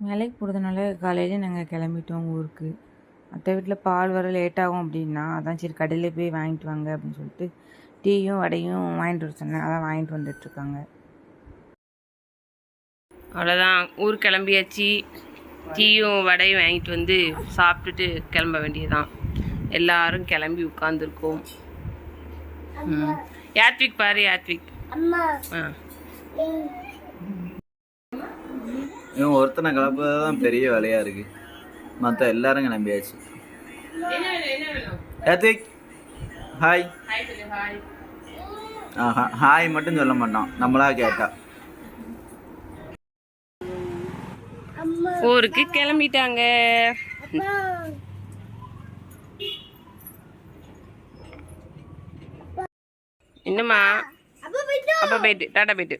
வேலைக்கு போகிறதுனால காலையிலே நாங்கள் கிளம்பிட்டோம் ஊருக்கு. மற்ற வீட்டில் பால் வர லேட் ஆகும் அப்படின்னா அதான் சரி கடையில் போய் வாங்கிட்டு வாங்க அப்படின்னு சொல்லிட்டு டீயும் வடையும் வாங்கிட்டு வர சொன்னேன். அதான் வாங்கிட்டு வந்துட்டுருக்காங்க அவ்வளோதான் ஊர் கிளம்பியாச்சு. டீயும் வடையும் வாங்கிட்டு வந்து சாப்பிட்டுட்டு கிளம்ப வேண்டியதுதான். எல்லாரும் கிளம்பி உட்காந்துருக்கோம் யாத்விக் பாரு யாத்விக். ஆ. இவன் ஒருத்தனை கிளப்புறது தான் பெரிய வேலையா இருக்கு. மற்ற எல்லாரும் கிளம்பியாச்சு கார்த்திக் ஹாய் ஆஹா ஹாய் மட்டும் சொல்ல மாட்டான். நம்மளா கேட்டா. ஊருக்கு கிளம்பிட்டாங்க. என்னம்மா? அப்பா போயிட்டு டாட்டா போயிட்டு.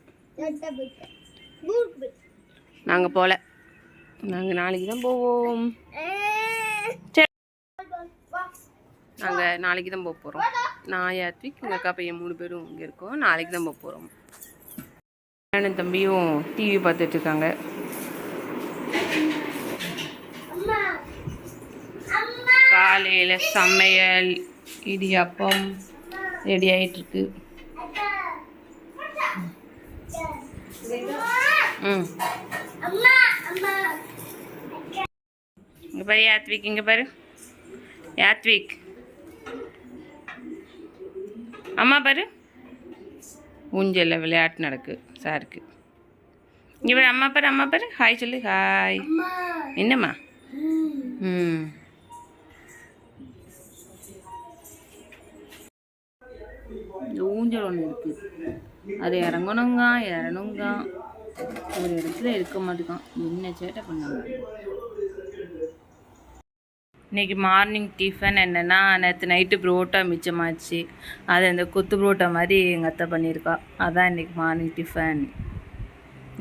நாங்கள் போகல நாங்கள் நாளைக்கு தான் போவோம். சரி நாங்கள் நாளைக்கு தான் போக போகிறோம் நான் யாத்விக் எங்கள் அக்கா பையன் மூணு பேரும் இங்கே இருக்கோம். நாளைக்கு தான் போக போகிறோம் அண்ணன் தம்பியும் டிவி பார்த்துட்டு இருக்காங்க. காலையில் சமையல் இடியாப்பம் ரெடி ஆயிட்டு இருக்கு ம். இங்கே பாரு யாத்விக் இங்கே பாரு. யாத்விக். அம்மா பாரு. ஊஞ்சலில் விளையாட்டு நடக்கு சாருக்கு. இங்கே பாரு அம்மா பாரு அம்மா பாரு. ஹாய் சொல்லு ஹாய் என்னம்மா? ம். இந்த ஊஞ்சல் ஒன்று இருக்குது அது இறங்கணுங்க இறணுங்க ஒரு இடத்துல இருக்க மாட்டேங்கான் என்ன சேட்டை பண்ணாங்க? இன்னைக்கு மார்னிங் டிஃபன் என்னென்னா நேற்று நைட்டு புரோட்டா மிச்சமாச்சு. அது அந்த கொத்து புரோட்டா மாதிரி எங்கள் அத்தை பண்ணியிருக்கா. அதான் இன்னைக்கு மார்னிங் டிஃபன்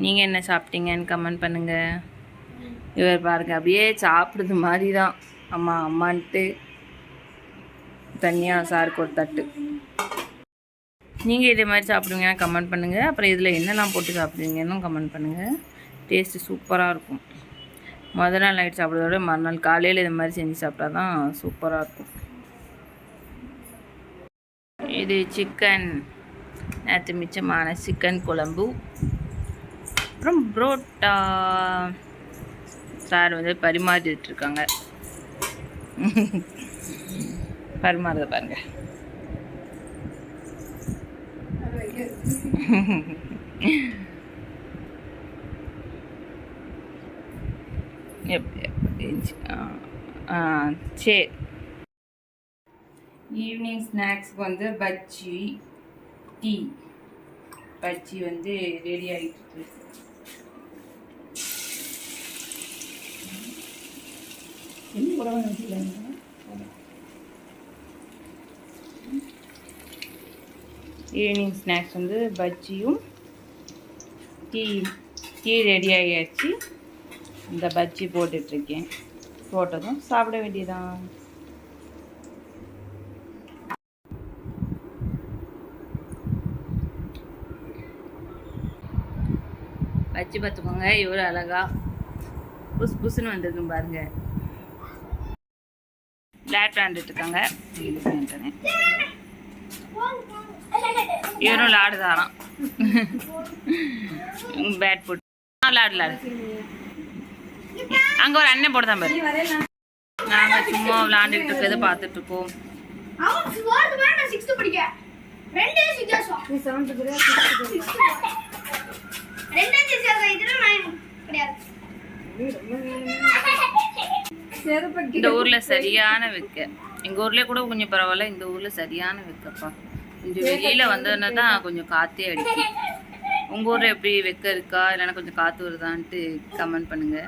நீங்கள் என்ன சாப்பிட்டீங்கன்னு கமெண்ட் பண்ணுங்கள் இவர் பாருங்க அப்படியே சாப்பிடுறது மாதிரி தான் அம்மா அம்மான்ட்டு தனியாக சாருக்கு ஒரு தட்டு. நீங்கள் இதே மாதிரி சாப்பிடுவீங்கன்னா கமெண்ட் பண்ணுங்கள் அப்புறம் இதில் என்னெல்லாம் போட்டு சாப்பிடுவீங்கன்னு கமெண்ட் பண்ணுங்கள் டேஸ்ட்டு சூப்பராக இருக்கும். மொதல் நாள் நைட் சாப்பிட்றதோட மறுநாள் காலையில் இது மாதிரி செஞ்சு சாப்பிட்டா தான் சூப்பராக இருக்கும். இது சிக்கன் நேற்று மிச்சமான சிக்கன் குழம்பு. அப்புறம் புரோட்டா. சார் வந்து பரிமாறிட்டு இருக்காங்க. பரிமாறுத பாருங்கள் எப்- எப்- சரி ஈவினிங் ஸ்நாக்ஸ்க்கு வந்து பஜ்ஜி டீ. பஜ்ஜி வந்து ரெடி ஆகிட்டு இருக்கு. ஈவினிங் ஸ்நாக்ஸ் வந்து பஜ்ஜியும் டீ டீ ரெடி ஆகியாச்சு இந்த பஜ்ஜி போட்டுட்ருக்கேன். போட்டதும் சாப்பிட வேண்டியதான் பஜ்ஜி பார்த்துக்கோங்க இவ்வளோ அழகா புஸ் புஸ்ன்னு வந்திருக்கும் பாருங்க. விளையாட்டு விளையாண்டுட்டு இருக்காங்க இவரும் விளாடுதாராம். பேட் போட்டு. விளாடு விளாடு. அங்க ஒரு அண்ணன் போடுதான் பாரு. நாங்க சும்மா விளையாண்டுட்டு இருக்கிறத பார்த்துட்டு இருக்கோம். இந்த ஊர்ல சரியான வெக்க. எங்க ஊர்ல கூட கொஞ்சம் பரவாயில்ல இந்த ஊர்ல சரியான வெக்கப்பா. கொஞ்சம் வெளியில வந்ததுன்னா தான் கொஞ்சம் காத்தே அடிக்கும் உங்க ஊர்ல எப்படி வெக்க இருக்கா? இல்லைன்னா கொஞ்சம் காத்து வருதான்ட்டு கமெண்ட் பண்ணுங்க.